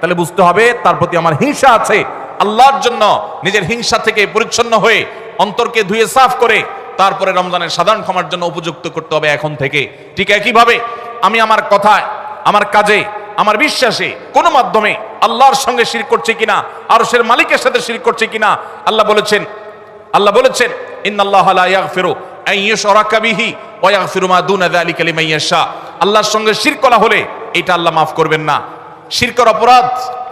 তাহলে বুঝতে হবে তার প্রতি আমার হিংসা আছে। আল্লাহর জন্য নিজের হিংসা থেকে পরিচ্ছন্ন হয়ে অন্তরকে ধুয়ে সাফ করে তারপরে রমজানের সাধারণ ক্ষমার জন্য উপযুক্ত করতে হবে এখন থেকে। ঠিক একইভাবে আমি আমার কথায় আমার কাজে, আমার বিশ্বাসে কোনো মাধ্যমে আল্লাহর সঙ্গে শির করছে কিনা আর সের মালিকের সাথে শির করছে কিনা, আল্লাহ বলেছেন আল্লাহ বলেছেন, ইন্নাল্লাহ ইউশরাকা বিহি ওয়া ইয়াগফিরু মা দুনা যালিকা লিমান আল্লাহর সঙ্গে শিরক করা হলে এটা আল্লাহ মাফ করবেন না। শিরকের অপরাধ,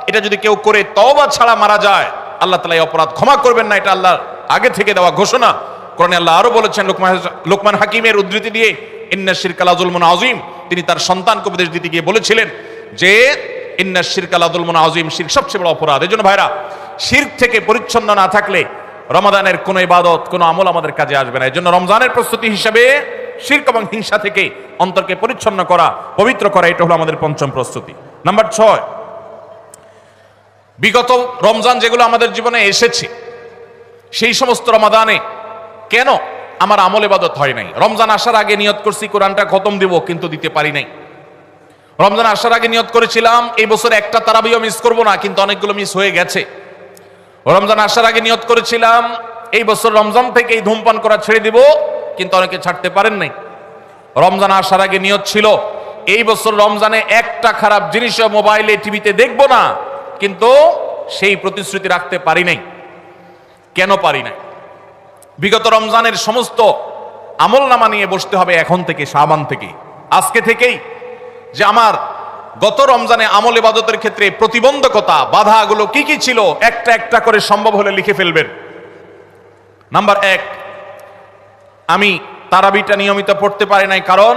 এটা যদি কেউ করে, তওবা ছাড়া মারা যায়, আল্লাহ তাআলা এই অপরাধ ক্ষমা করবেন না, এটা আল্লাহর আগে থেকে দেওয়া ঘোষণা। কোরআনে আল্লাহ আরও বলেছেন লোকমান লোকমান হাকিমের উদ্ধৃতি দিয়ে, ইন্না শিরকাল আযুলমুন আজিম তিনি তার সন্তানকে উপদেশ দিতে গিয়ে বলেছিলেন যে, ইন্না শিরকাল আযুলমুন আজিম শিরক সবচেয়ে বড় অপরাধ। এজন্য ভাইরা, শিরক থেকে পরিচ্ছন্ন না থাকলে রমাদানের কোনো ইবাদত, কোনো আমল আমাদের কাজে আসবে না। এই জন্য রমজানের প্রস্তুতি হিসাবে শির্ক এবং হিংসা থেকে অন্তরকে পরিচ্ছন্ন করা, পবিত্র করা, এটা হলো আমাদের পঞ্চম প্রস্তুতি। নাম্বার ছয়, বিগত রমজান যেগুলো আমাদের জীবনে এসেছে, সেই সমস্ত রমাদানে কেন আমার আমল ইবাদত হয় নাই? রমজান আসার আগে নিয়ত করছি, কোরআনটা খতম দিব, কিন্তু দিতে পারি নাই। রমজান আসার আগে নিয়ত করেছিলাম, এই বছর একটা তারাবিও মিস করব না, কিন্তু অনেকগুলো মিস হয়ে গেছে। রমজান আসার আগে নিয়ত করেছিলাম, এই বছর রমজান থেকে এই ধূমপান করা ছেড়ে দিব, কিন্তু অনেকে ছাড়তে পারেন নাই। রমজান আসার আগে নিয়ত ছিল এই বছর রমজানে একটা খারাপ জিনিসও মোবাইলে, টিভিতে দেখব না, কিন্তু সেই প্রতিশ্রুতি রাখতে পারি নাই। কেন পারি নাই? বিগত রমজানের সমস্ত আমল নামা নিয়ে বসতে হবে এখন থেকে সাবান থেকে। আজকে থেকেই যে আমার গত রমজানে আমল ইবাদতের ক্ষেত্রে প্রতিবন্ধকতা, বাধাগুলো কি কি ছিল, একটা একটা করে সম্ভব হলে লিখে ফেলবেন। নাম্বার এক, আমি তারাবিটা নিয়মিত পড়তে পারি নাই কারণ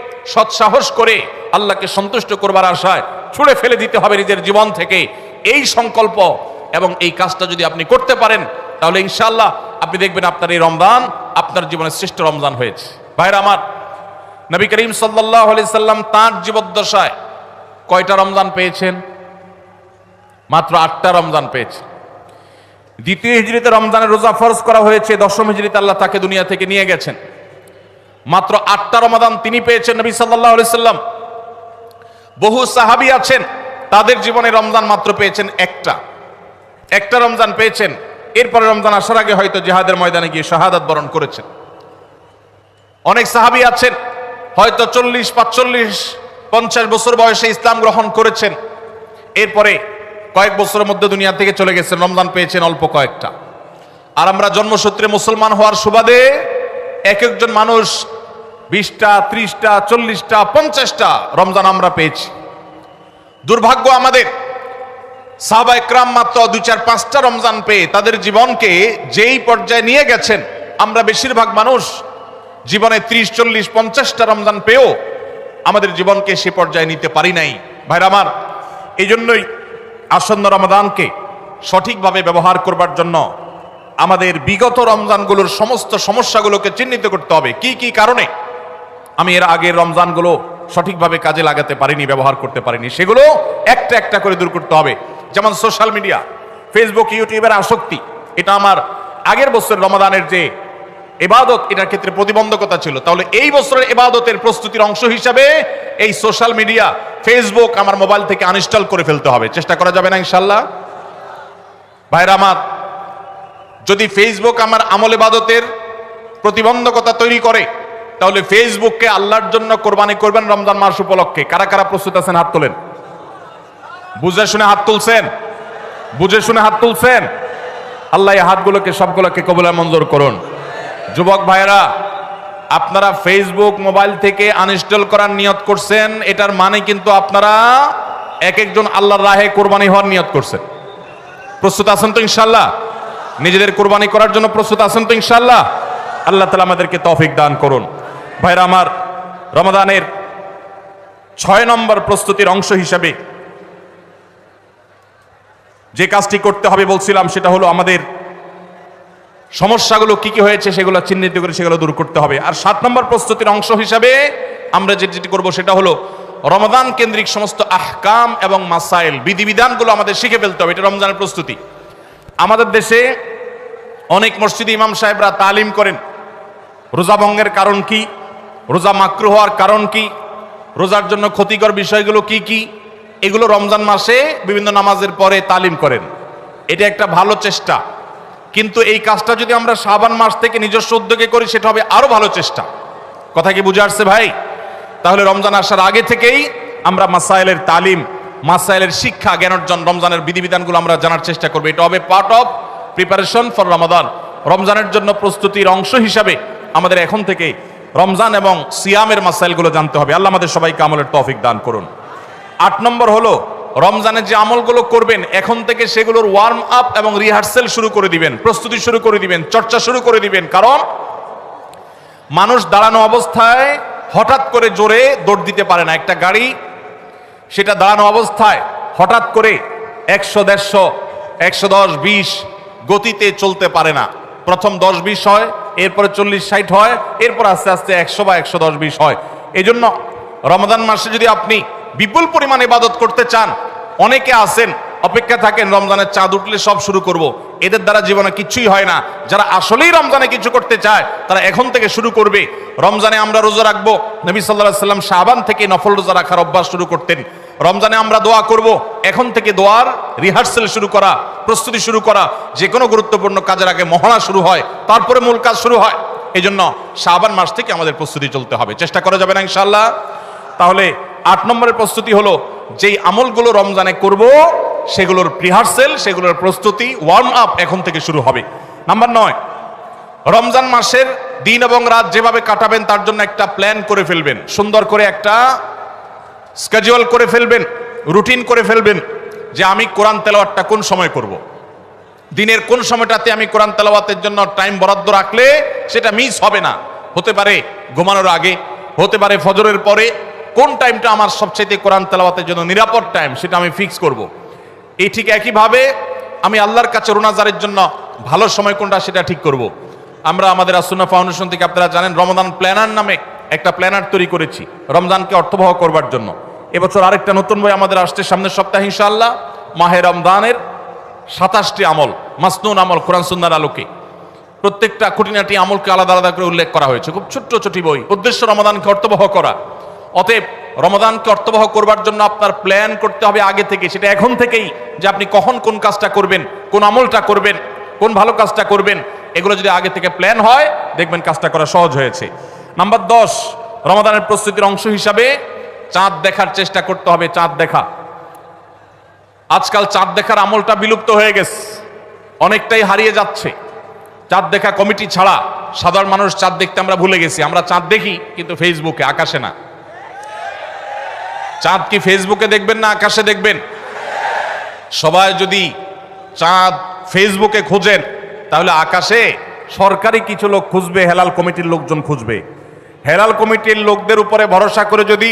সৎসাহস করে আল্লাহকে সন্তুষ্ট করবার আশায় ছুড়ে ফেলে দিতে হবে নিজের জীবন থেকে। এই সংকল্প এবং এই কাজটা যদি আপনি করতে পারেন, তাহলে ইনশাল্লাহ আপনি দেখবেন আপনার এই রমজান, আপনার জীবনের শ্রেষ্ঠ রমজান হয়েছে। ভাইরা আমার, নবী করিম সাল্লাহ সাল্লাম তাঁর জীবদ্দশায় কয়টা রমজান পেয়েছেন? মাত্র আটটা রমজান পেয়েছেন। দ্বিতীয় হিজড়িতে রমজানের রোজা ফরজ করা হয়েছে, দশম হিজড়িতে আল্লাহ তাকে দুনিয়া থেকে নিয়ে গেছেন। মাত্র আটটা রমাদান তিনি পেয়েছেন নবী সাল্লাহ সাল্লাম। বহু সাহাবি আছেন, তাদের জীবনে রমজান মাত্র পেয়েছেন একটা। একটা রমজান পেয়েছেন, এরপরে রমজান আসার আগে হয়তো জিহাদের ময়দানে গিয়ে শাহাদাত বরণ করেছেন। অনেক সাহাবি আছেন, হয়তো চল্লিশ, পাঁচচল্লিশ, পঞ্চাশ বছর বয়সে ইসলাম গ্রহণ করেছেন। এরপরে কয়েক বছরের মধ্যে দুনিয়া থেকে চলে গেছেন, রমজান পেয়েছেন অল্প কয়েকটা। আর আমরা জন্মসূত্রে মুসলমান হওয়ার সুবাদে এক একজন মানুষ বিশটা, ত্রিশটা, চল্লিশটা, পঞ্চাশটা রমজান আমরা পেয়েছি। দুর্ভাগ্য আমাদের, সাহাবা একরাম মাত্র দুই, চার, পাঁচটা রমজান পেয়ে তাদের জীবনকে যেই পর্যায়ে নিয়ে গেছেন, আমরা বেশিরভাগ মানুষ জীবনে ত্রিশ, চল্লিশ, পঞ্চাশটা রমজান পেয়েও আমাদের জীবনকে সে পর্যায়ে নিতে পারি নাই। ভাইরা আমার, এই জন্যই আসন্ন রমদানকে সঠিকভাবে ব্যবহার করবার জন্য আমাদের বিগত রমজানগুলোর সমস্ত সমস্যাগুলোকে চিহ্নিত করতে হবে। কি কি কারণে? আমি এর আগের রমজানগুলো সঠিকভাবে কাজে লাগাতে পারিনি, ব্যবহার করতে পারিনি। সেগুলো একটা একটা করে দূর করতে হবে। যেমন সোশ্যাল মিডিয়া, ফেসবুক ইউটিউবের আসক্তি। এটা আমার আগের বছর রমাদানের যে এবাদত, এটার ক্ষেত্রে প্রতিবন্ধকতা ছিল। তাহলে এই বছরের এবাদতের প্রস্তুতির অংশ হিসাবে এই সোশ্যাল মিডিয়া, ফেসবুক আমার মোবাইল থেকে আনইনস্টল করে ফেলতে হবে। চেষ্টা করা যাবে না, ইনশাল্লাহ? ভাইরা, আমার যদি ফেসবুক আমার আমল এবাদতের প্রতিবন্ধকতা তৈরি করে, তাহলে ফেসবুককে আল্লাহর জন্য কোরবানি করবেন রমজান মাস উপলক্ষে। কারা কারা প্রস্তুত আছেন হাত তোলেন? বুঝে শুনে হাত তুলছেন? বুঝে শুনে হাত তুলছেন? আল্লাহ এই হাতগুলোকে, সবগুলোকে কবুলা মঞ্জুর করুন। যুবক ভাইরা আপনারা ফেসবুক মোবাইল থেকে আনইনস্টল করার নিয়ত করছেন, এটার মানে কিন্তু আপনারা এক একজন আল্লাহর রাহে কোরবানি হওয়ার নিয়ত করছেন। প্রস্তুত আছেন তো ইনশাল্লাহ নিজেদের কোরবানি করার জন্য প্রস্তুত আছেন তো ইনশাল্লাহ আল্লাহ তালা আমাদেরকে তফিক দান করুন। ভাইরা, আমার রমাদানের ছয় নম্বর প্রস্তুতির অংশ হিসাবে যে কাজটি করতে হবে বলছিলাম, সেটা হলো আমাদের সমস্যাগুলো কি কি হয়েছে সেগুলো চিহ্নিত করে সেগুলো দূর করতে হবে। আর সাত নম্বর প্রস্তুতির অংশ হিসাবে আমরা যে যেটি করব সেটা হলো রমাদান কেন্দ্রিক সমস্ত আহকাম এবং মাসাইল, বিধিবিধানগুলো আমাদের শিখে ফেলতে হবে। এটা রমজানের প্রস্তুতি। আমাদের দেশে অনেক মসজিদে ইমাম সাহেবরা তালিম করেন। রোজা ভঙ্গের কারণ কি? রোজা মাকরু হওয়ার কারণ কি? রোজার জন্য ক্ষতিকর বিষয়গুলো কি কি? এগুলো রমজান মাসে বিভিন্ন নামাজের পরে তালিম করেন। এটা একটা ভালো চেষ্টা। কিন্তু এই কাজটা যদি আমরা শাবান মাস থেকে নিজস্ব উদ্যোগে করি, সেটা হবে আরও ভালো চেষ্টা। কথা কি বুঝে আসছে ভাই? তাহলে রমজান আসার আগে থেকেই আমরা মাসাইলের তালিম মাসাইলের শিক্ষা, জ্ঞান অর্জন রমজানের বিধিবিধানগুলো আমরা জানার চেষ্টা করব। এটা হবে part of preparation for Ramadan রমজানের জন্য প্রস্তুতির অংশ হিসাবে আমাদের এখন থেকে রমজান এবং সিয়ামের মাসাইলগুলো জানতে হবে। আল্লাহ আমাদের সবাইকে আমলের তৌফিক দান করুন। আট নম্বর হলো রমজানের যে আমলগুলো করবেন, এখন থেকে সেগুলোর ওয়ার্ম আপ এবং রিহার্সেল শুরু করে দিবেন, প্রস্তুতি শুরু করে দিবেন, চর্চা শুরু করে দিবেন। কারণ মানুষ দাঁড়ানো অবস্থায় হঠাৎ করে জোরে দৌড় দিতে পারে না। একটা গাড়ি সেটা দাঁড়ানো অবস্থায় হঠাৎ করে একশো, দেড়শো, একশো দশ, বিশ গতিতে চলতে পারে না। প্রথম দশ, বিশ হয়, এরপরে চল্লিশ, ষাট হয়, এরপর আস্তে আস্তে একশো বা একশো দশ, বিশ হয়। এই জন্য রমাদান মাসে যদি আপনি বিপুল পরিমাণে ইবাদত করতে চান, অনেকে আছেন অপেক্ষা থাকেন, রমজানের চাঁদ উঠলে সব শুরু করব। এদের দ্বারা জীবনে কিছুই হয় না। যারা আসলেই রমজানে কিছু করতে চায়, তারা এখন থেকে শুরু করবে। রমজানে আমরা রোজা রাখব। নবী সাল্লাহ সাল্লাম শাহবান থেকে নফল রোজা রাখার অভ্যাস শুরু করতেন। রমজানে আমরা দোয়া করব। এখন থেকে দোয়ার রিহার্সেল শুরু করা, প্রস্তুতি শুরু করা যে কোনো গুরুত্বপূর্ণ কাজের আগে মহড়া শুরু হয়, তারপরে মূল কাজ শুরু হয়। এই জন্য শাহবান মাস থেকে আমাদের প্রস্তুতি চলতে হবে। চেষ্টা করা যাবে না ইনশাল্লাহ তাহলে আট নম্বরের প্রস্তুতি হলো, যেই আমলগুলো রমজানে করব সেগুলোর রিহার্সেল সেগুলোর প্রস্তুতি ওয়ার্ম আপ এখন থেকে শুরু হবে নাম্বার নয়, রমজান মাসের দিন এবং রাত যেভাবে কাটাবেন, তার জন্য একটা প্ল্যান করে ফেলবেন সুন্দর করে একটা স্কেজুয়াল করে ফেলবেন রুটিন করে ফেলবেন যে আমি কোরআন তেলাওয়াতটা কোন সময় করব। দিনের কোন সময়টাতে আমি কোরআন তেলাওয়াতের জন্য টাইম বরাদ্দ রাখলে সেটা মিস হবে না হতে পারে ঘুমানোর আগে, হতে পারে ফজরের পরে কোন টাইমটা আমার সবচেয়ে কোরআন তেলাওয়াতের জন্য নিরাপদ টাইম সেটা আমি ফিক্স করব। এই ঠিক একইভাবে আমি আল্লাহর কাছে রোনাজারের জন্য ভালো সময় কোনটা সেটা ঠিক করব। আমরা আমাদের আসুন্না ফাউন্ডেশন থেকে আপনারা জানেন রমদান প্ল্যানার নামে একটা প্ল্যানার তৈরি করেছি, রমজানকে অর্থবহ করবার জন্য। এবছর আরেকটা নতুন বই আমাদের আসছে সামনের সপ্তাহে ইনশাআল্লাহ, মাহে রমদানের সাতাশটি আমল, মাসনুন আমল, কোরআন সুন্নার আলোকে। প্রত্যেকটা খুঁটিনাটি আমলকে আলাদা আলাদা করে উল্লেখ করা হয়েছে। খুব ছোট্ট ছোটি বই। উদ্দেশ্য রমাদানকে অর্থবহ করা। অতএব রমাদানকে অর্থবহ করবার জন্য আপনার প্ল্যান করতে হবে আগে থেকে, সেটা এখন থেকেই যে আপনি কখন কোন কাজটা করবেন, কোন আমলটা করবেন, কোন ভালো কাজটা করবেন, এগুলো যদি আগে থেকে প্ল্যান হয়, দেখবেন কাজটা করা সহজ হয়েছে। নাম্বার দশ রমাদানের প্রস্তুতির অংশ হিসাবে চাঁদ দেখার চেষ্টা করতে হবে, চাঁদ দেখা। আজকাল চাঁদ দেখার আমলটা বিলুপ্ত হয়ে গেছে, অনেকটাই হারিয়ে যাচ্ছে। চাঁদ দেখা কমিটি ছাড়া সাধারণ মানুষ চাঁদ দেখতে আমরা ভুলে গেছি, আমরা চাঁদ দেখি, কিন্তু ফেসবুকে আকাশে না। চাঁদ কি ফেসবুকে দেখবেন না আকাশে দেখবেন? সবাই যদি চাঁদ ফেসবুকে খুঁজেন, তাহলে আকাশে সরকারি কিছু লোক খুঁজবে, হেলাল কমিটির লোকজন খুঁজবে। হেলাল কমিটির লোকদের উপরে ভরসা করে যদি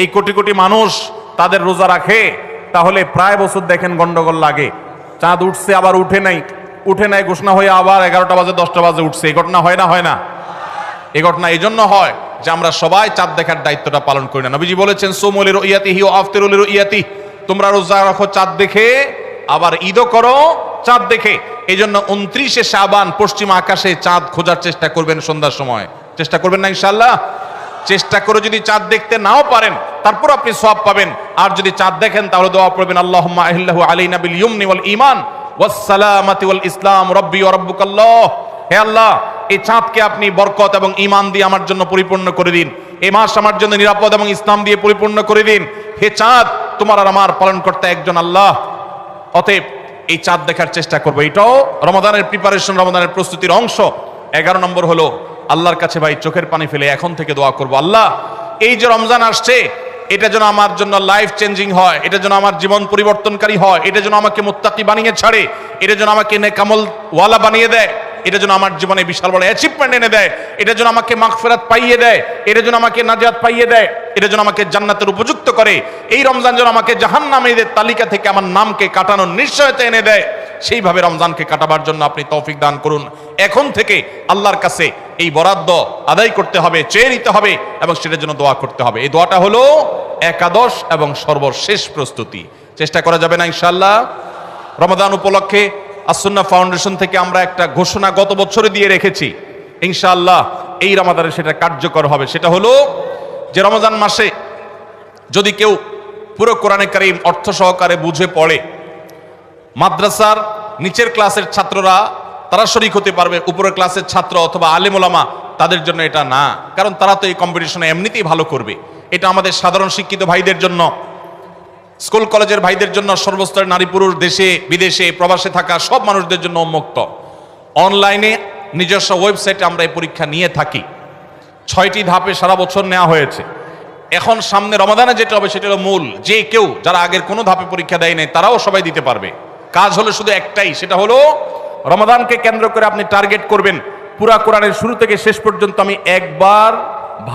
এই কোটি কোটি মানুষ তাদের রোজা রাখে, তাহলে প্রায় বছর দেখেন গন্ডগোল লাগে। চাঁদ উঠছে, আবার উঠে নাই। উঠে নাই, ঘোষণা হয়ে আবার এগারোটা বাজে, দশটা বাজে উঠছে। এই ঘটনা হয় না হয় না? এই ঘটনা এই জন্য হয় যে আমরা সবাই চাঁদ দেখার দায়িত্বটা পালন করি না। নবীজি বলেছেন সোমলের ইয়াতি হিও আফতেরুলের ইয়াতি তোমরা রোজা রাখো চাঁদ দেখে, আবার ঈদও করো চাঁদ দেখে। এই জন্য উনত্রিশে শাবান পশ্চিম আকাশে চাঁদ খোঁজার চেষ্টা করবেন সন্ধ্যার সময়। চেষ্টা করবেন না ইনশাল্লাহ চেষ্টা করে যদি চাঁদ দেখতে নাও পারেন, তারপর আপনি সব পাবেন। আর যদি চাঁদ দেখেন, তাহলে দোয়া পড়বেন আল্লাহ আহিল্লাহু আলাইনা বিল ইয়ুমনি ওয়াল ঈমান ওয়াসসালামাতি ওয়াল ইসলাম, রব্বি ওয়া রাব্বুকাল্লাহ। হে আল্লাহ, এই চাঁদকে আপনি বরকত এবং ইমান দিয়ে আমার জন্য পরিপূর্ণ করে দিন। এই মাস আমার জন্য নিরাপদ এবং ইসলাম দিয়ে পরিপূর্ণ করে দিন। হে চাঁদ, তোমার আর আমার পালন করতে একজন আল্লাহ। অতএব এই চাঁদ দেখার চেষ্টা করব। এটাও রমাদানের প্রিপারেশন রমাদানের প্রস্তুতির অংশ। এগারো নম্বর হলো, আল্লাহর কাছে ভাই চোখের পানি ফেলে এখন থেকে দোয়া করব। আল্লাহ, এই যে রমজান আসছে, এটা যেন আমার জন্য লাইফ চেঞ্জিং হয়, এটা যেন আমার জীবন পরিবর্তনকারী হয়, এটা যেন আমাকে মোত্তাকি বানিয়ে ছাড়ে, এটা যেন আমাকে নেকামল ওয়ালা বানিয়ে দেয়। এটা যেন আমার জীবনে বিশাল বড় অ্যাচিভমেন্ট এনে দেয়। এটা যেন আমাকে মাগফিরাত পাইয়ে দেয়। এটা যেন আমাকে নাজাত পাইয়ে দেয়। এটা যেন আমাকে জান্নাতের উপযুক্ত করে। এই রমজান যেন আমাকে জাহান জাহান্নামীদের তালিকা থেকে আমার নামকে কাটানোর নিশ্চয়তা এনে দেয়। সেইভাবে রমজানকে কাটাবার জন্য আপনি তৌফিক দান করুন। এখন থেকে আল্লাহর কাছে এই বরাদ্দ আদায় করতে হবে, চেয়ে নিতে হবে এবং সেটার জন্য দোয়া করতে হবে। এই দোয়াটা হলো একাদশ এবং সর্বশেষ প্রস্তুতি। চেষ্টা করা যাবে না ইনশাল্লাহ রমাদান উপলক্ষে আসন্না ফাউন্ডেশন থেকে আমরা একটা ঘোষণা গত বছরে দিয়ে রেখেছি। ইনশাআল্লাহ এই রমাদানে সেটা কার্যকর হবে। সেটা হলো যে রমজান মাসে যদি কেউ পুরো কোরআনে কারিম অর্থ সহকারে বুঝে পড়ে, মাদ্রাসার নিচের ক্লাসের ছাত্ররা, তারা শরিক হতে পারবে, উপরের ক্লাসের ছাত্র অথবা আলেমোলামা তাদের জন্য এটা না। কারণ তারা তো এই কম্পিটিশনে এমনিতেই ভালো করবে। এটা আমাদের সাধারণ শিক্ষিত ভাইদের জন্য স্কুল কলেজের ভাইদের জন্য সর্বস্তরের নারী পুরুষ দেশে, বিদেশে, প্রবাসে থাকা সব মানুষদের জন্য উন্মুক্ত। অনলাইনে নিজস্ব ওয়েবসাইটে আমরা এই পরীক্ষা নিয়ে থাকি। ছয়টি ধাপে সারা বছর নেওয়া হয়েছে। এখন সামনে রমাদানে যেটা হবে সেটা হলো মূল। যে কেউ যারা আগের কোনো ধাপে পরীক্ষা দেয় নাই, তারাও সবাই দিতে পারবে। কাজ হলো শুধু একটাই, সেটা হলো রমাদানকে কেন্দ্র করে আপনি টার্গেট করবেন। পুরা কোরআনের শুরু থেকে শেষ পর্যন্ত আমি একবার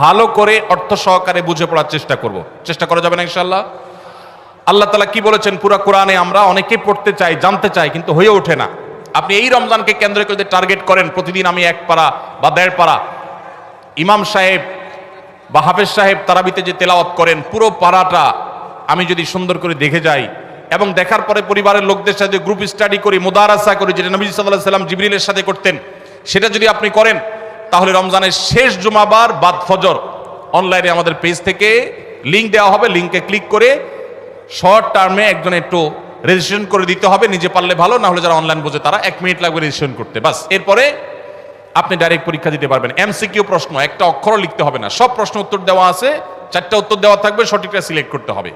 ভালো করে অর্থ সহকারে বুঝে পড়ার চেষ্টা করব। চেষ্টা করা যাবে না ইনশাল্লাহ আল্লাহ তালা কি বলেছেন পুরা কোরআনে? আমরা অনেকে পড়তে চাই, জানতে চাই, কিন্তু হয়ে ওঠে না। আপনি এই রমজানকে কেন্দ্র করে টার্গেট করেন, প্রতিদিন আমি এক পারা বা দেড় পারা, ইমাম সাহেব বা হাফেজ সাহেব তারাবিতে যে তেলাওয়াত করেন, পুরো পাড়াটা আমি যদি সুন্দর করে দেখে যাই, এবং দেখার পরে পরিবারের লোকদের সাথে গ্রুপ স্টাডি করি, মোদারাসা করি, যেটা নবী সাল্লাহ সাল্লাম জিবরিলের সাথে করতেন, সেটা যদি আপনি করেন, তাহলে রমজানের শেষ জুমাবার বাদ ফজর। অনলাইনে আমাদের পেজ থেকে লিঙ্ক দেওয়া হবে লিঙ্কে ক্লিক করে শর্ট টার্মে একজন একটু রেজিস্ট্রেশন করে দিতে হবে, নিজে পারলে ভালো, না হলে যারা অনলাইন বোঝে তারা এক মিনিট লাগবে রেজিস্ট্রেশন করতে। বাস, এরপরে আপনি ডাইরেক্ট পরীক্ষা দিতে পারবেন। এমসিকিউ প্রশ্ন, একটা অক্ষরও লিখতে হবে না। সব প্রশ্ন উত্তর দেওয়া আছে, চারটা উত্তর দেওয়া থাকবে, সঠিকটা সিলেক্ট করতে হবে।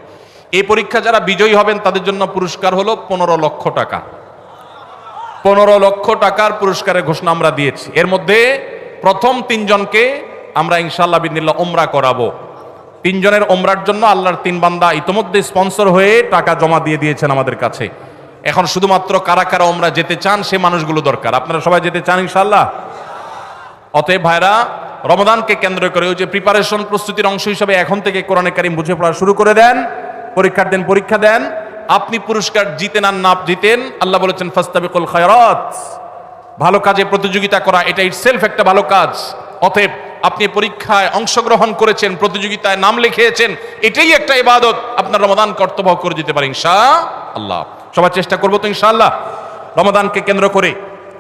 এই পরীক্ষা যারা বিজয়ী হবেন, তাদের জন্য পুরস্কার হলো পনেরো লক্ষ টাকা। পনেরো লক্ষ টাকার পুরস্কারের ঘোষণা আমরা দিয়েছি। এর মধ্যে প্রথম তিনজনকে আমরা ইনশাল্লাহ বিদিল্লা ওমরা করাবো। তিনজনের ওমরার জন্য আল্লাহর তিন বান্দা ইতোমধ্যে স্পন্সর হয়ে টাকা জমা দিয়ে দিয়েছেন আমাদের কাছে। এখন শুধুমাত্র কারা কারা ওমরা যেতে চান, সে মানুষগুলো দরকার। আপনারা সবাই যেতে চান ইনশাল্লাহ অতএব ভাইরা রমদানকে কেন্দ্র করে ওই যে প্রিপারেশন প্রস্তুতির অংশ হিসাবে এখন থেকে কোরআনে কারিম বুঝে পড়া শুরু করে দেন। পরীক্ষার দিন পরীক্ষা দেন। আপনি পুরস্কার জিতেন আর না জিতেন, আল্লাহ বলেছেন, ফাস্তাবিকুল খায়রাত। ভালো কাজে প্রতিযোগিতা করা, এটা ইটসেলফ একটা ভালো কাজ। অতএব আপনি পরীক্ষায় অংশগ্রহণ করেছেন, প্রতিযোগিতায় নাম লিখিয়েছেন, এটাই একটা ইবাদত। আপনার রমাদান কর্তব্য করে দিতে পারে ইনশা আল্লাহ সবার চেষ্টা করব তো, ইনশাআল্লাহ। রমাদানকে কেন্দ্র করে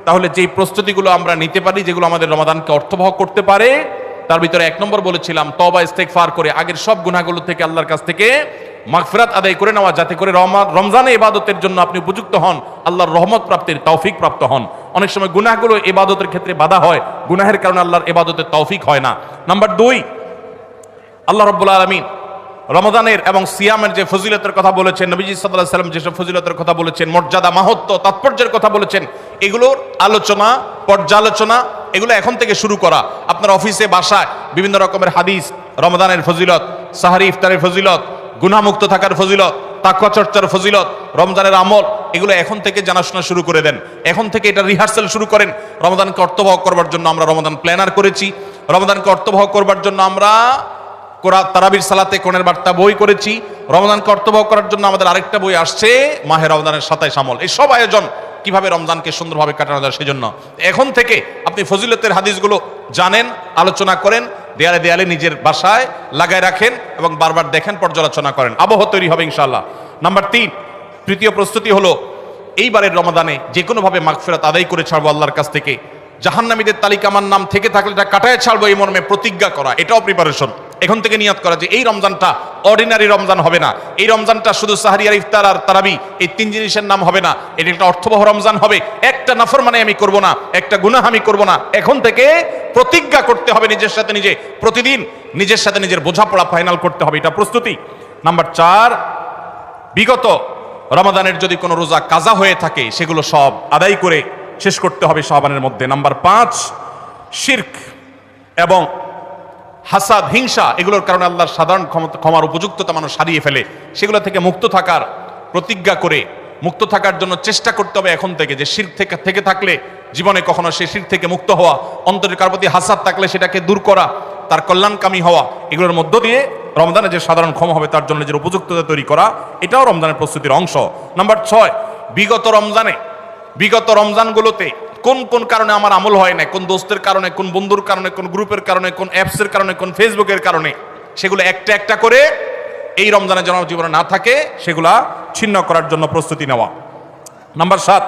তাহলে যেই প্রস্তুতিগুলো আমরা নিতে পারি, যেগুলো আমাদের রমাদানকে অর্থবহ করতে পারে, তার ভিতরে এক নম্বর বলেছিলাম তবা ইস্তেকফার করে আগের সব গুনাহগুলো থেকে আল্লাহর কাছ থেকে মাগফিরাত আদায় করে নেওয়া, যাতে করে রমা- রমজানে ইবাদতের জন্য আপনি উপযুক্ত হন, আল্লাহর রহমত প্রাপ্তির তৌফিক প্রাপ্ত হন। অনেক সময় গুনাহগুলো এবাদতের ক্ষেত্রে বাধা হয়, গুনাহের কারণে আল্লাহর এবাদতের তৌফিক হয় না। নাম্বার দুই, আল্লাহ রব্বুল আলমিন রমদানের এবং সিয়ামের যে ফজিলতের কথা বলেছেন, নবীজি সাল্লাহ সাল্লাম যেসব ফজিলতের কথা বলেছেন, মর্যাদা মাহত্ব তাৎপর্যের কথা বলেছেন, এগুলোর আলোচনা, পর্যালোচনা, এগুলো এখন থেকে শুরু করা। আপনার অফিসে, বাসায় বিভিন্ন রকমের হাদিস রমদানের ফজিলত, সাহারি, ইফতারের ফজিলত গুনামুক্ত থাকার ফজিলত তাকুয়া চর্চার ফজিলত, রমজানের আমল, এগুলো এখন থেকে জানাশোনা শুরু করে দেন। এখন থেকে এটা রিহার্সাল শুরু করেন। রমদানকে অর্থবহ করবার জন্য আমরা রমদান প্ল্যানার করেছি। রমদানকে অর্থবহ করবার জন্য আমরা কোরআন তারাবির সালাতে কোণের বার্তা বই করেছি। রমজানকে অর্থবহ করার জন্য আমাদের আরেকটা বই আসছে, মাহে রমজানের সাতাইশ আমল। এই সব আয়োজন কীভাবে রমজানকে সুন্দরভাবে কাটানো যায় সেজন্য। এখন থেকে আপনি ফজিলতের হাদিসগুলো জানেন, আলোচনা করেন দেয়ালে দেয়ালে নিজের বাসায় লাগায় রাখেন এবং বারবার দেখেন, পর্যালোচনা করেন। আবহ তৈরি হবে ইনশাল্লাহ নাম্বার তিন, তৃতীয় প্রস্তুতি হলো, এইবারের রমাদানে যে কোনোভাবে মাগফেরাত আদায় করে ছাড়বো আল্লাহর কাছ থেকে। জাহান্নামীদের তালিকা আমার নাম থেকে থাকলে এটা কাটায় ছাড়বো এই মর্মে প্রতিজ্ঞা করা, এটাও প্রিপারেশন এখন থেকে নিয়ত করা যে এই রমজানটা অর্ডিনারি রমজান হবে না। এই রমজানটা শুধু সাহারিয়ার ইফতার আর তারাবি, এই তিন জিনিসের নাম হবে না। এটা একটা অর্থবহ রমজান হবে। একটা নাফর মানে আমি করব না, একটা গুনাহ আমি করব না। এখন থেকে প্রতিজ্ঞা করতে হবে নিজের সাথে নিজে। প্রতিদিন নিজের সাথে নিজের বোঝাপড়া ফাইনাল করতে হবে, এটা প্রস্তুতি। নাম্বার চার, বিগত রমাদানের যদি কোনো রোজা কাজা হয়ে থাকে, সেগুলো সব আদায় করে শেষ করতে হবে শাহবানের মধ্যে। নাম্বার পাঁচ, শির্ক এবং হাসাদ, হিংসা, এগুলোর কারণে আল্লাহর সাধারণ ক্ষমতা ক্ষমার উপযুক্ততা মানুষ হারিয়ে ফেলে। সেগুলো থেকে মুক্ত থাকার প্রতিজ্ঞা করে, মুক্ত থাকার জন্য চেষ্টা করতে হবে এখন থেকে যে শির থেকে থেকে থাকলে জীবনে কখনো সে শির থেকে মুক্ত হওয়া, অন্তরের কার প্রতি হাসাদ থাকলে সেটাকে দূর করা, তার কল্যাণকামী হওয়া, এগুলোর মধ্য দিয়ে রমজানে যে সাধারণ ক্ষমা হবে তার জন্য যে উপযুক্ততা তৈরি করা, এটাও রমজানের প্রস্তুতির অংশ। নাম্বার ছয়, বিগত রমজানে বিগত রমজানগুলোতে কোন কোন কারণে আমার আমল হয় না কোন দোস্তের কারণে, কোন বন্ধুর কারণে, কোন গ্রুপের কারণে, কোন অ্যাপসের কারণে, কোন ফেসবুকের কারণে? সেগুলো একটা একটা করে এই রমজানের যেন জীবনে না থাকে, সেগুলা ছিন্ন করার জন্য প্রস্তুতি নেওয়া। নাম্বার সাত,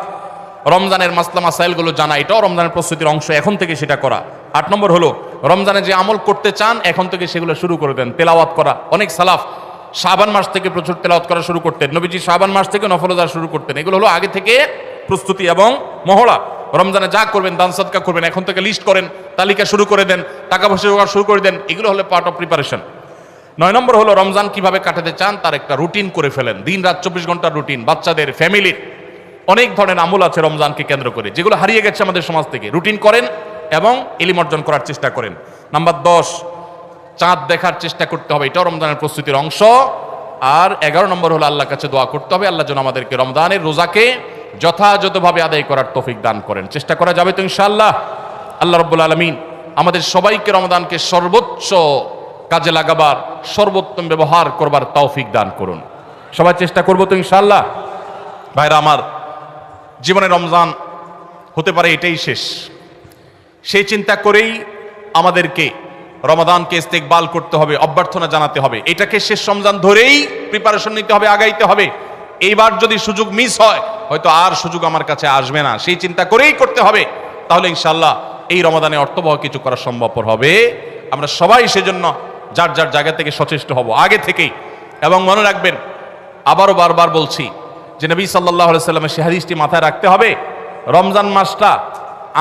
রমজানের মাসলা মাসাইলগুলো জানা, এটাও রমজানের প্রস্তুতির অংশ, এখন থেকে সেটা করা। আট নম্বর হলো, রমজানে যে আমল করতে চান, এখন থেকে সেগুলো শুরু করে দেন, তেলাওয়াত করা। অনেক সালাফ শাবান মাস থেকে প্রচুর তেলাওয়াত করা শুরু করতেন। নবীজি শাবান মাস থেকে নফলদার শুরু করতেন। এগুলো হলো আগে থেকে প্রস্তুতি এবং মহড়া। রমজানে যা করবেন, দান সদকা করবেন, এখন থেকে লিস্ট করেন, তালিকা শুরু করে দেন, টাকা পয়সা জোগাড় শুরু করে দেন, এগুলো হলো পার্ট অফ প্রিপারেশন নয় নম্বর হলো রমজান কীভাবে কাটাতে চান, তার একটা রুটিন করে ফেলেন। দিন রাত চব্বিশ ঘণ্টার রুটিন বাচ্চাদের ফ্যামিলির অনেক ধরনের আমল আছে রমজানকে কেন্দ্র করে, যেগুলো হারিয়ে গেছে আমাদের সমাজ থেকে। রুটিন করেন এবং এলিম অর্জন করার চেষ্টা করেন। নাম্বার দশ, চাঁদ দেখার চেষ্টা করতে হবে, এটাও রমজানের প্রস্তুতির অংশ। আর এগারো নম্বর হলো আল্লাহর কাছে দোয়া করতে হবে। আল্লাহ যেন আমাদেরকে রমজানের রোজাকে যথাযথভাবে আদায় করার তৌফিক দান করেন। চেষ্টা করা যাবে তো ইনশাআল্লাহ। আল্লাহ রব্বুল আলমিন আমাদের সবাইকে রমদানকে সর্বোচ্চ কাজে লাগাবার, সর্বোত্তম ব্যবহার করবার তৌফিক দান করুন। সবাই চেষ্টা করব তো ইনশাআল্লাহ। ভাইরা আমার, জীবনে রমজান হতে পারে এটাই শেষ। সেই চিন্তা করেই আমাদেরকে রমাদানকে ইস্তেকবাল করতে হবে, অভ্যর্থনা জানাতে হবে। এটাকে শেষ রমজান ধরেই প্রিপারেশন নিতে হবে, আগাইতে হবে। এইবার যদি সুযোগ মিস হয়, হয়তো আর সুযোগ আমার কাছে আসবে না। সেই চিন্তা করেই করতে হবে। তাহলে ইনশাল্লাহ এই রমাদানে অর্থবহ কিছু করা সম্ভবপর হবে। আমরা সবাই সেজন্য যার যার জায়গা থেকে সচেষ্ট হব, আগে থেকেই। এবং মনে রাখবেন, আবারও বারবার বলছি যে নবী সাল্লাহ সাল্লামের সে হাদিসটি মাথায় রাখতে হবে। রমজান মাসটা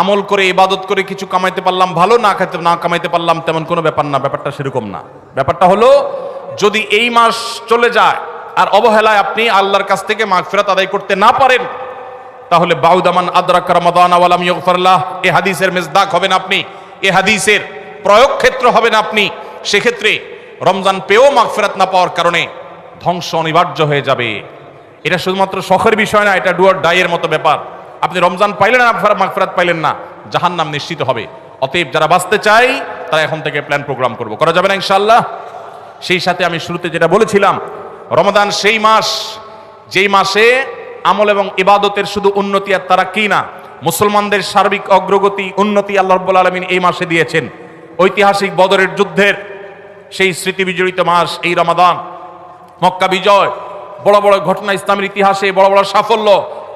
আমল করে, ইবাদত করে কিছু কামাইতে পারলাম, ভালো না খাইতে না কামাইতে পারলাম, তেমন কোনো ব্যাপার না, ব্যাপারটা সেরকম না। ব্যাপারটা হলো, যদি এই মাস চলে যায়, আর অবহেলায় আপনি আল্লাহর কাছ থেকে মাগফিরাত আদায় করতে না পারেন, তাহলে বাউদামান আদরাক রমাদান আওয়ালাম এ হাদিসের মেজদাক হবেন আপনি, এ হাদিসের প্রয়োগ ক্ষেত্র হবেন আপনি। সেক্ষেত্রে রমজান পেয়েও মাগফিরাত না পাওয়ার কারণে ধ্বংস অনিবার্য হয়ে যাবে। এটা শুধুমাত্র শখের বিষয় না, এটা ডুয়ার ডাইয়ের মতো ব্যাপার। আপনি রমজান পাইলেন না মাগফিরাত পাইলেন না, জাহান্নাম নিশ্চিত হবে। অতএব যারা বাঁচতে চাই তারা এখন থেকে প্ল্যান প্রোগ্রাম করব। করা যাবে না ইনশাআল্লাহ? সেই সাথে আমি শুরুতে যেটা বলেছিলাম, রমাদান সেই মাস, যেই মাসে আমল এবং ইবাদতের শুধু উন্নতি আর তারা কি না, মুসলমানদের সার্বিক অগ্রগতি, উন্নতি আল্লাহ রব্বুল আলমিন এই মাসে দিয়েছেন। ঐতিহাসিক বদরের যুদ্ধের সেই স্মৃতি বিজড়িত মাস, এই রমাদান। মক্কা বিজয়, বড় বড় ঘটনা ইসলামের ইতিহাসে বড় বড় সাফল্য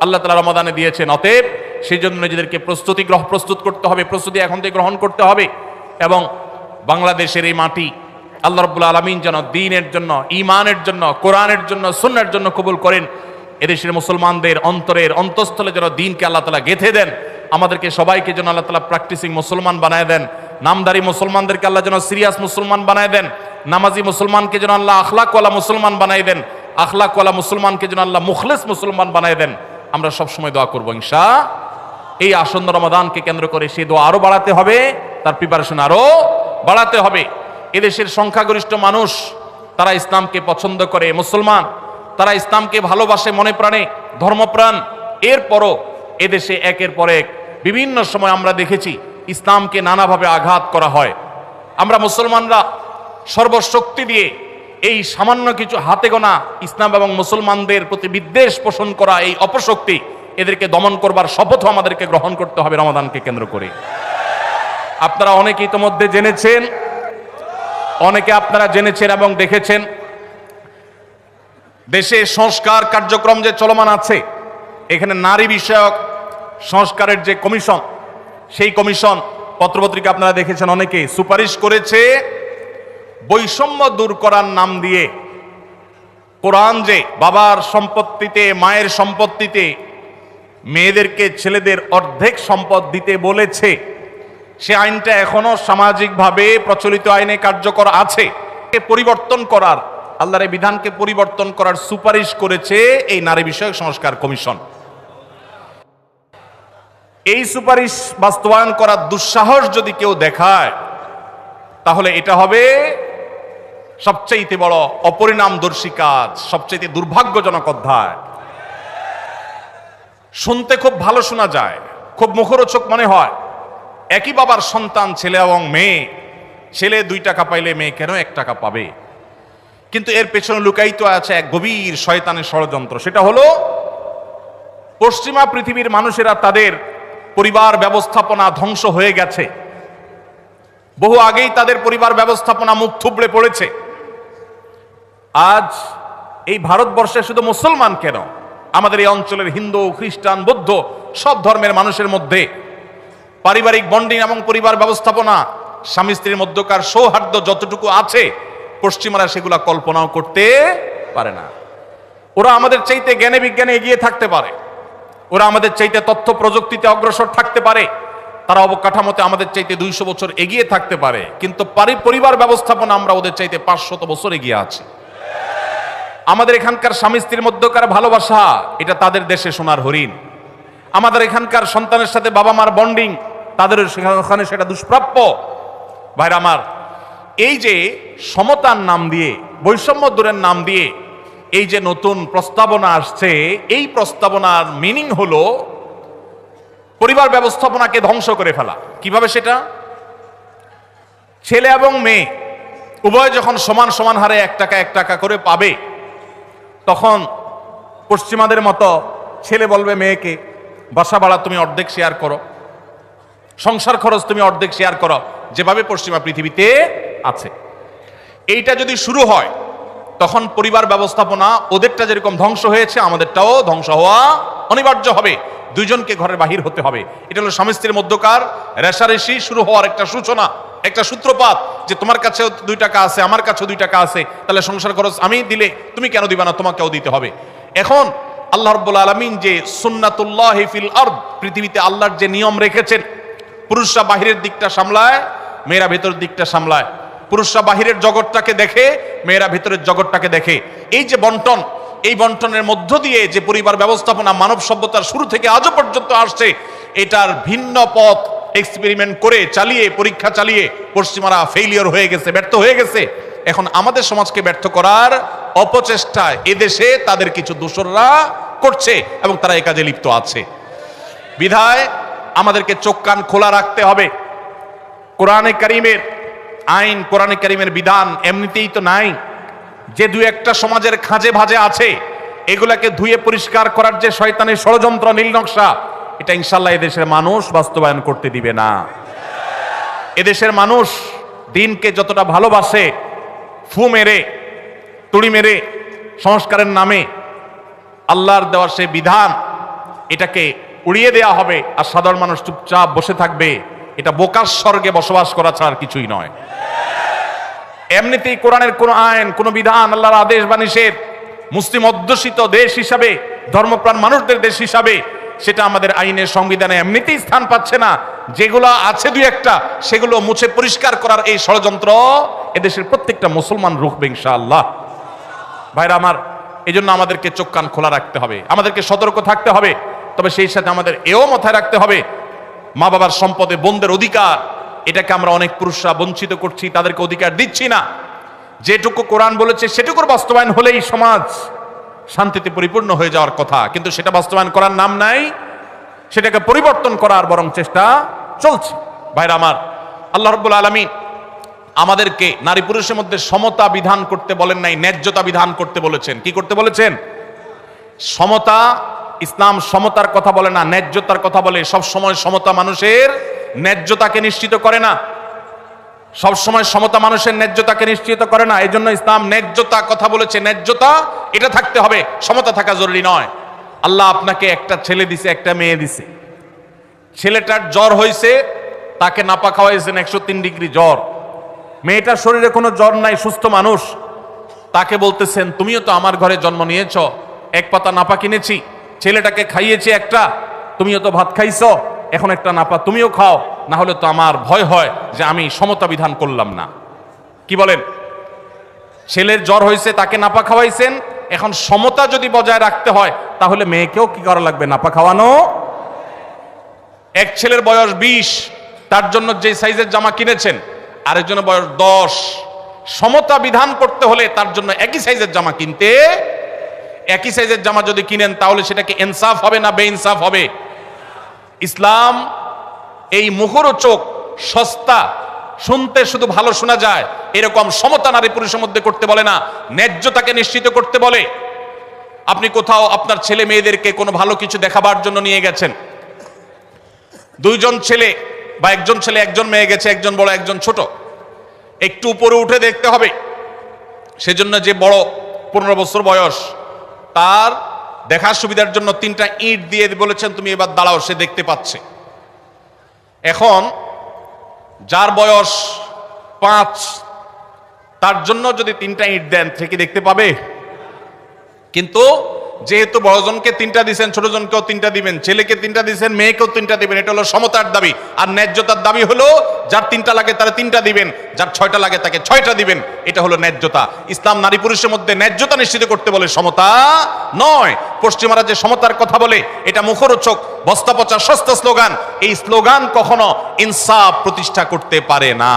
আল্লাহ তালা রমাদানে দিয়েছেন। অতএব সেই জন্য নিজেদেরকে প্রস্তুতি গ্রহ, প্রস্তুত করতে হবে, প্রস্তুতি এখন থেকে গ্রহণ করতে হবে এবং বাংলাদেশের এই মাটি আল্লাহ রব্বুল আলমিন যেন দিনের জন্য ইমানের জন্য, কোরআনের জন্য সুন্নার জন্য কবুল করেন। এদেশের মুসলমানদের অন্তরের অন্তঃস্থলে যেন দিনকে আল্লাহ তালা গেথে দেন, আমাদেরকে সবাইকে যেন আল্লাহ তালা প্র্যাকটিসিং মুসলমান বানায় দেন, নামদারি মুসলমানদেরকে আল্লাহ যেন সিরিয়াস মুসলমান বানায় দেন, নামাজি মুসলমানকে যেন আল্লাহ আখলাকওয়ালা মুসলমান বানায় দেন, আখলাকওয়ালা মুসলমানকে যেন আল্লাহ মুখলেস মুসলমান বানায় দেন। আমরা সবসময় দোয়া করব ইনশা এই আসন্ন রমাদানকে কেন্দ্র করে সেই দোয়া আরও বাড়াতে হবে, তার প্রিপারেশন আরও বাড়াতে হবে। এদেশের সংখ্যাগরিষ্ঠ মানুষ, তারা ইসলামকে পছন্দ করে, মুসলমান, তারা ইসলামকে ভালোবাসে, মনে প্রাণে, ধর্মপ্রাণ। এরপরও এদেশে একের পর এক বিভিন্ন সময় আমরা দেখেছি ইসলামকে নানাভাবে আঘাত করা হয়। আমরা মুসলমানরা সর্বশক্তি দিয়ে এই সামান্য কিছু হাতে গোনা ইসলাম এবং মুসলমানদের প্রতি বিদ্বেষ পোষণ করা এই অপশক্তি এদেরকে দমন করবার শপথও আমাদেরকে গ্রহণ করতে হবে রমাদানকে কেন্দ্র করে। আপনারা অনেকে ইতোমধ্যে জেনেছেন, অনেকে আপনারা জেনেছেন এবং দেখেছেন, দেশে সংস্কার কার্যক্রম যে চলমান আছে, এখানে নারী বিষয়ক সংস্কারের যে কমিশন, সেই কমিশন পত্রপত্রিকা আপনারা দেখেছেন অনেকে সুপারিশ করেছে বৈষম্য দূর করার নাম দিয়ে কোরআন যে বাবার সম্পত্তিতে, মায়ের সম্পত্তিতে, মেয়েদেরকে ছেলেদের অর্ধেক সম্পদ দিতে বলেছে, সে আইনটা এখনও সামাজিকভাবে প্রচলিত আইনে কার্যকর আছে। পরিবর্তন করার, আল্লাহর বিধানকে পরিবর্তন করার সুপারিশ করেছে এই নারী বিষয়ক সংস্কার কমিশন। এই সুপারিশ বাস্তবায়ন করার দুঃসাহস যদি কেউ দেখায়, তাহলে এটা হবে সবচাইতে বড় অপরিণামদর্শী কাজ সবচাইতে দুর্ভাগ্যজনক অধ্যায়। শুনতে খুব ভালো শোনা যায়, খুব মুখরোচক মনে হয়। একই বাবার সন্তান, ছেলে এবং মেয়ে। ছেলে দুই টাকা পাইলে মেয়ে কেন এক টাকা পাবে? কিন্তু এর পেছনে লুকায়িত আছে এক গভীর শয়তানের ষড়যন্ত্র। সেটা হলো, পশ্চিমা পৃথিবীর মানুষেরা তাদের পরিবার ব্যবস্থাপনা ধ্বংস হয়ে গেছে। বহু আগেই তাদের পরিবার ব্যবস্থাপনা মুখ থুবড়ে পড়েছে। আজ এই ভারতবর্ষে শুধু মুসলমান কেন? আমাদের এই অঞ্চলের হিন্দু, খ্রিস্টান, বৌদ্ধ সব ধর্মের মানুষের মধ্যে পারিবারিক বন্ডিং এবং পরিবার ব্যবস্থাপনা, স্বামী স্ত্রীর মধ্যকার সৌহার্দ্য যতটুকু আছে, পশ্চিমারা সেগুলা কল্পনাও করতে পারে না। ওরা আমাদের চাইতে জ্ঞানে বিজ্ঞানে এগিয়ে থাকতে পারে। ওরা আমাদের চাইতে তথ্য প্রযুক্তিতে অগ্রসর থাকতে পারে। তারা অবকাঠামোতে আমাদের চাইতে দুইশো বছর এগিয়ে থাকতে পারে। কিন্তু পারি- পরিবার ব্যবস্থাপনা আমরা ওদের চাইতে পাঁচশত বছর এগিয়ে আছি। আমাদের এখানকার স্বামী স্ত্রীর মধ্যকার ভালোবাসা, এটা তাদের দেশে সোনার হরিণ। আমাদের এখানকার সন্তানের সাথে বাবা মার বন্ডিং তাদের ওখানে সেটা দুষ্প্রাপ্য। ভাইরা আমার, এই যে সমতার নাম দিয়ে, বৈষম্য দূরের নাম দিয়ে এই যে নতুন প্রস্তাবনা আসছে, এই প্রস্তাবনার মিনিং হলো পরিবার ব্যবস্থাপনাকে ধ্বংস করে ফেলা। কীভাবে সেটা? ছেলে এবং মেয়ে উভয় যখন সমান সমান হারে এক টাকা এক টাকা করে পাবে তখন পশ্চিমাদের মতো ছেলে বলবে মেয়েকে, বাসা ভাড়া তুমি অর্ধেক শেয়ার করো, সংসার খরচ তুমি অর্ধেক শেয়ার করো, যেভাবে পশ্চিমা পৃথিবীতে আছে। এইটা যদি শুরু হয়, তখন পরিবার ব্যবস্থাপনা ওদেরটা যেরকম ধ্বংস হয়েছে, আমাদেরটাও ধ্বংস হওয়া অনিবার্য হবে। দুইজনকে ঘরের বাহির হতে হবে। এটা হলো স্বামী স্ত্রীর মধ্যকার রেশারেশি শুরু হওয়ার একটা সূচনা। একটা সূত্রপাত যে তোমার কাছেও দুই টাকা আছে, আমার কাছেও দুই টাকা আছে, তাহলে সংসার খরচ আমি দিলে তুমি কেন দিবা না, তোমাকেও দিতে হবে। এখন আল্লাহ রব্বুল আলমিন যে সুন্নাতুল্লাহ ফিল আরদ, পৃথিবীতে আল্লাহর যে নিয়ম রেখেছেন, পুরুষরা বাহিরের দিকটা সামলায়, মেয়েরা ভেতরের দিকটা সামলায়। পুরুষরা বাহিরের জগৎটাকে দেখে, মেয়েরা ভেতরের জগৎটাকে দেখে। এই যে বন্টন, এই বন্টনের মধ্য দিয়ে যে পরিবার ব্যবস্থাপনা মানব সভ্যতার শুরু থেকে আজও পর্যন্ত আসছে, এটার ভিন্ন পথ এক্সপেরিমেন্ট করে, চালিয়ে, পরীক্ষা চালিয়ে পশ্চিমারা ফেইলিওর হয়ে গেছে, ব্যর্থ হয়ে গেছে। এখন আমাদের সমাজকে ব্যর্থ করার অপচেষ্টায় এদেশে তাদের কিছু দোসররা করছে এবং তারা এ কাজে লিপ্ত আছে। বিধায় আমাদেরকে চোখ কান খোলা রাখতে হবে। কোরআনে কারিমের আইন, কোরআনে কারিমের বিধান এমনিতেই তো নাই। যে দু একটা সমাজের খাঁজে ভাজে আছে, এগুলাকে ধুয়ে পরিষ্কার করার যে শয়তানের ষড়যন্ত্র, নীল নকশা এটা ইনশাল্লাহ এদেশের মানুষ বাস্তবায়ন করতে দিবে না। এদেশের মানুষ দিনকে যতটা ভালোবাসে, ফু মেরে, তুড়ি মেরে, সংস্কারের নামে আল্লাহর দেওয়ার সে বিধান, এটাকে উড়িয়ে দেয়া হবে আর সাধারণ মানুষ চুপচাপ বসে থাকবে, এটা বোকার স্বর্গে বসবাস করা ছাড়া কিছুই নয়। এমনিতেই কোরআনের কোন আইন, কোন বিধান, আল্লাহর আদেশ বা নিষেধ মুসলিম অধ্যুষিত দেশ হিসাবে, ধর্মপ্রাণ মানুষদের দেশ হিসাবে সেটা আমাদের আইনের সংবিধানে এমনিতেই স্থান পাচ্ছে না। যেগুলো আছে দুই একটা, সেগুলো মুছে পরিষ্কার করার এই ষড়যন্ত্র এদেশের প্রত্যেকটা মুসলমান রুখবে ইনশাআল্লাহ। ভাইরা আমার এই জন্য আমাদেরকে চোখ কান খোলা রাখতে হবে, আমাদেরকে সতর্ক থাকতে হবে, তবে সেই সাথে আমাদের এও মাথায় রাখতে হবে, মা বাবার সম্পদে বোনদের অধিকার, এটাকে আমরা অনেক পুরুষরা বঞ্চিত করছি, তাদেরকে অধিকার দিচ্ছি না। যেটুকু কোরআন বলেছে, সেটুকুর বাস্তবায়ন হলেই সমাজ। শান্তিতে পরিপূর্ণ হয়ে যাওয়ার কথা। কিন্তু সেটা বাস্তবায়ন করার নাম নাই, সেটাকে পরিবর্তন করার বরং চেষ্টা চলছে। ভাইরা আমার, আল্লাহ রব্বুল আলমী আমাদেরকে নারী পুরুষের মধ্যে সমতা বিধান করতে বলেন নাই, ন্যায্যতা বিধান করতে বলেছেন। কি করতে বলেছেন? সমতা, ইসলাম সমতার কথা বলে না, ন্যায্যতার কথা বলে। সব সময় সমতা মানুষের ন্যায্যতাকে নিশ্চিত করে না। সব সময় সমতা মানুষের ন্যায্যতাকে নিশ্চিত করে না। এই জন্য ইসলাম ন্যায্যতা কথা বলেছে। ন্যায্যতা এটা থাকতে হবে, সমতা থাকা জরুরি নয়। আল্লাহ আপনাকে একটা ছেলে দিছে, একটা মেয়ে দিছে। ছেলেটার জ্বর হয়েছে তাকে নাপা খাওয়াইছেন একশো তিন ডিগ্রি জ্বর। মেয়েটার শরীরে কোনো জ্বর নাই, সুস্থ মানুষ। তাকে বলতেছেন, তুমিও তো আমার ঘরে জন্ম নিয়েছ, এক পাতা নাপা কিনেছি, ছেলেটাকে খাইয়েছি একটা, তুমিও তো ভাত খাইছো, এখন একটা নাপা তুমিও খাও না হলে তো আমার ভয় হয় যে আমি সমতা বিধান করলাম না। কি বলেন? ছেলের জ্বর হয়েছে তাকে নাপা খাওয়াইছেন এখন সমতা যদি বজায় রাখতে হয়, তাহলে মেয়েকেও কি করা লাগবে? নাপা খাওয়ানো? এক ছেলের বয়স বিশ, তার জন্য যে সাইজের জামা কিনেছেন, আরেকজনের বয়স দশ। সমতা বিধান করতে হলে তার জন্য একই সাইজের জামা কিনতে, একই সাইজের জামা যদি কিনেন, তাহলে সেটাকে ইনসাফ হবে না বেইনসাফ হবে? ইসলাম, এই মুখরোচক সস্তা শুনতে শুধু ভালো শোনা যায়, এরকম সমতা নারী পুরুষের মধ্যে করতে বলে না, ন্যায্যতাকে নিশ্চিত করতে বলে। আপনি কোথাও আপনার ছেলে মেয়েদেরকে কোনো ভালো কিছু দেখাবার জন্য নিয়ে গেছেন? দুইজন ছেলে বা একজন ছেলে, একজন মেয়ে গেছে, একজন বড়, একজন ছোট। একটু উপরে উঠে দেখতে হবে। সেজন্য যে বড় পনেরো বছর বয়স, তার দেখার সুবিধার জন্য তিনটা ইট দিয়ে বলেছেন, তুমি এবার দাঁড়াও, সে দেখতে পাচ্ছে। এখন যার বয়স পাঁচ তার জন্য যদি তিনটা ইট দেন থেকে দেখতে পাবে? কিন্তু যেহেতু বড়জনকে তিনটা দিবেন ছোটজনকেও তিনটা দিবেন, ছেলেকে তিনটা দিবেন মেয়েকেও তিনটা দিবেন, এটা হলো সমতার দাবি। আর ন্যায্যতার দাবি হলো, যার তিনটা লাগে তারা তিনটা দিবেন, যার ছয়টা লাগে তাকে ছয়টা দিবেন, এটা হলো ন্যায্যতা। ইসলাম নারী পুরুষের মধ্যে ন্যায্যতা নিশ্চিত করতে বলে সমতা নয়। পশ্চিমারা যে সমতার কথা বলে, এটা মুখরোচক বস্তা পচা সস্তা স্লোগান। এই স্লোগান কখনো ইনসাফ প্রতিষ্ঠা করতে পারে না।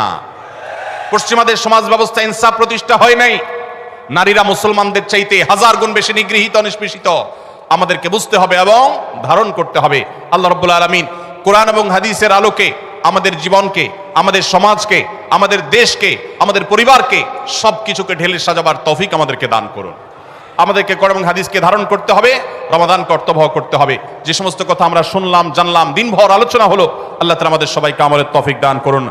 পশ্চিমাদের সমাজ ব্যবস্থা ইনসাফ প্রতিষ্ঠা হয় নাই। নারীরা মুসলমানদের চাইতে হাজার গুণ বেশি নিগৃহীত, নিষ্পেষিত। আমাদেরকে বুঝতে হবে এবং ধারণ করতে হবে। আল্লাহ রব্বুল আলমিন কোরআন এবং হাদিসের আলোকে আমাদের জীবনকে, আমাদের সমাজকে, আমাদের দেশকে, আমাদের পরিবারকে সব কিছুকে ঢেলে সাজাবার তফিক আমাদেরকে দান করুন। আমাদেরকে কোরআন এবং হাদিসকে ধারণ করতে হবে রমাদান কর্তব্য করতে হবে। যে সমস্ত কথা আমরা শুনলাম, জানলাম, দিনভর আলোচনা হলো, আল্লাহ তালা আমাদের সবাইকে আমাদের তফিক দান করুন।